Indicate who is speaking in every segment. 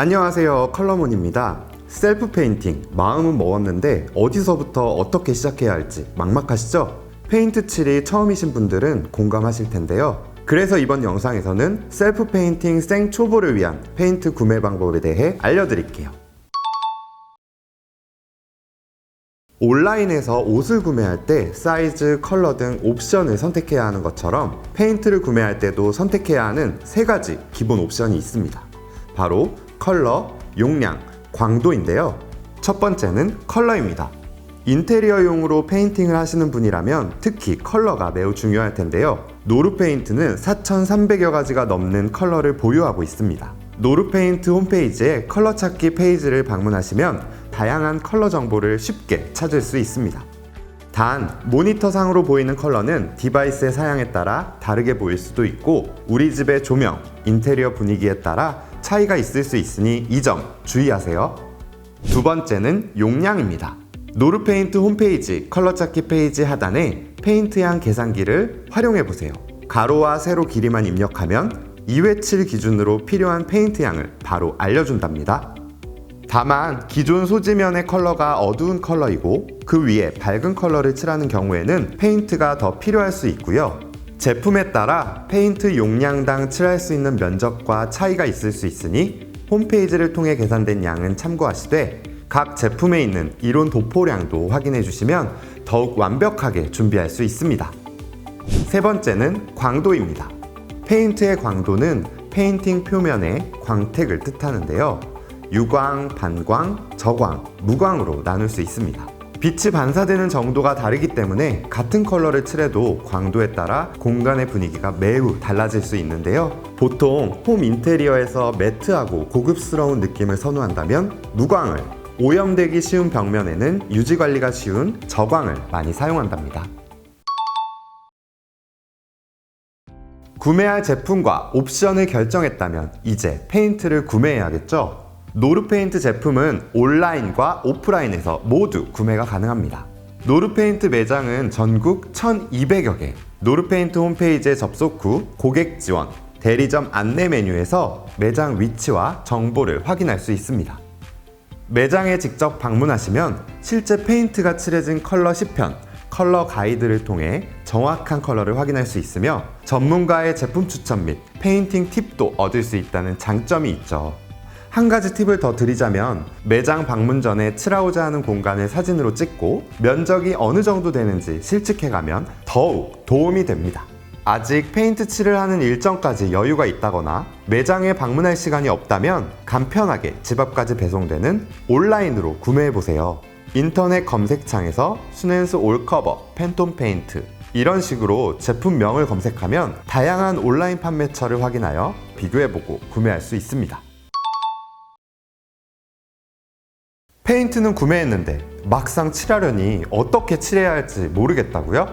Speaker 1: 안녕하세요. 컬러몬입니다. 셀프 페인팅. 마음은 먹었는데 어디서부터 어떻게 시작해야 할지 막막하시죠? 페인트 칠이 처음이신 분들은 공감하실 텐데요. 그래서 이번 영상에서는 셀프 페인팅 생 초보를 위한 페인트 구매 방법에 대해 알려드릴게요. 온라인에서 옷을 구매할 때 사이즈, 컬러 등 옵션을 선택해야 하는 것처럼 페인트를 구매할 때도 선택해야 하는 세 가지 기본 옵션이 있습니다. 바로 컬러, 용량, 광도인데요. 첫 번째는 컬러입니다. 인테리어용으로 페인팅을 하시는 분이라면 특히 컬러가 매우 중요할 텐데요. 노르페인트는 4,300여 가지가 넘는 컬러를 보유하고 있습니다. 노르페인트 홈페이지에 컬러 찾기 페이지를 방문하시면 다양한 컬러 정보를 쉽게 찾을 수 있습니다. 단, 모니터 상으로 보이는 컬러는 디바이스의 사양에 따라 다르게 보일 수도 있고, 우리 집의 조명, 인테리어 분위기에 따라 차이가 있을 수 있으니 이 점 주의하세요. 두 번째는 용량입니다. 노르페인트 홈페이지 컬러 찾기 페이지 하단에 페인트양 계산기를 활용해 보세요. 가로와 세로 길이만 입력하면 2회칠 기준으로 필요한 페인트 양을 바로 알려준답니다. 다만 기존 소지면의 컬러가 어두운 컬러이고 그 위에 밝은 컬러를 칠하는 경우에는 페인트가 더 필요할 수 있고요. 제품에 따라 페인트 용량당 칠할 수 있는 면적과 차이가 있을 수 있으니 홈페이지를 통해 계산된 양은 참고하시되 각 제품에 있는 이론 도포량도 확인해 주시면 더욱 완벽하게 준비할 수 있습니다. 세 번째는 광도입니다. 페인트의 광도는 페인팅 표면의 광택을 뜻하는데요. 유광, 반광, 저광, 무광으로 나눌 수 있습니다. 빛이 반사되는 정도가 다르기 때문에 같은 컬러를 칠해도 광도에 따라 공간의 분위기가 매우 달라질 수 있는데요. 보통 홈 인테리어에서 매트하고 고급스러운 느낌을 선호한다면 무광을, 오염되기 쉬운 벽면에는 유지 관리가 쉬운 저광을 많이 사용한답니다. 구매할 제품과 옵션을 결정했다면 이제 페인트를 구매해야겠죠? 노르페인트 제품은 온라인과 오프라인에서 모두 구매가 가능합니다. 노르페인트 매장은 전국 1,200여 개, 노르페인트 홈페이지에 접속 후 고객 지원, 대리점 안내 메뉴에서 매장 위치와 정보를 확인할 수 있습니다. 매장에 직접 방문하시면 실제 페인트가 칠해진 컬러 10편, 컬러 가이드를 통해 정확한 컬러를 확인할 수 있으며 전문가의 제품 추천 및 페인팅 팁도 얻을 수 있다는 장점이 있죠. 한 가지 팁을 더 드리자면 매장 방문 전에 칠하고자 하는 공간을 사진으로 찍고 면적이 어느 정도 되는지 실측해 가면 더욱 도움이 됩니다. 아직 페인트 칠을 하는 일정까지 여유가 있다거나 매장에 방문할 시간이 없다면 간편하게 집 앞까지 배송되는 온라인으로 구매해 보세요. 인터넷 검색창에서 순앤스 올커버, 팬톤 페인트 이런 식으로 제품명을 검색하면 다양한 온라인 판매처를 확인하여 비교해보고 구매할 수 있습니다. 페인트는 구매했는데 막상 칠하려니 어떻게 칠해야 할지 모르겠다고요?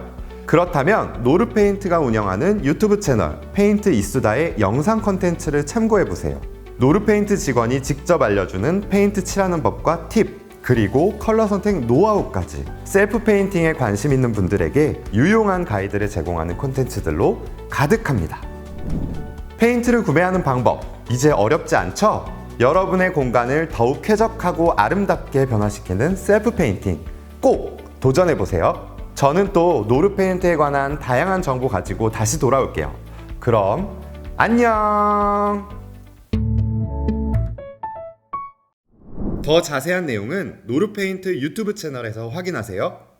Speaker 1: 그렇다면 노르페인트가 운영하는 유튜브 채널 페인트 이수다의 영상 컨텐츠를 참고해 보세요. 노르페인트 직원이 직접 알려주는 페인트 칠하는 법과 팁, 그리고 컬러 선택 노하우까지 셀프 페인팅에 관심 있는 분들에게 유용한 가이드를 제공하는 콘텐츠들로 가득합니다. 페인트를 구매하는 방법, 이제 어렵지 않죠? 여러분의 공간을 더욱 쾌적하고 아름답게 변화시키는 셀프 페인팅 꼭 도전해 보세요. 저는 또 노르 페인트에 관한 다양한 정보 가지고 다시 돌아올게요. 그럼 안녕! 더 자세한 내용은 노르페인트 유튜브 채널에서 확인하세요.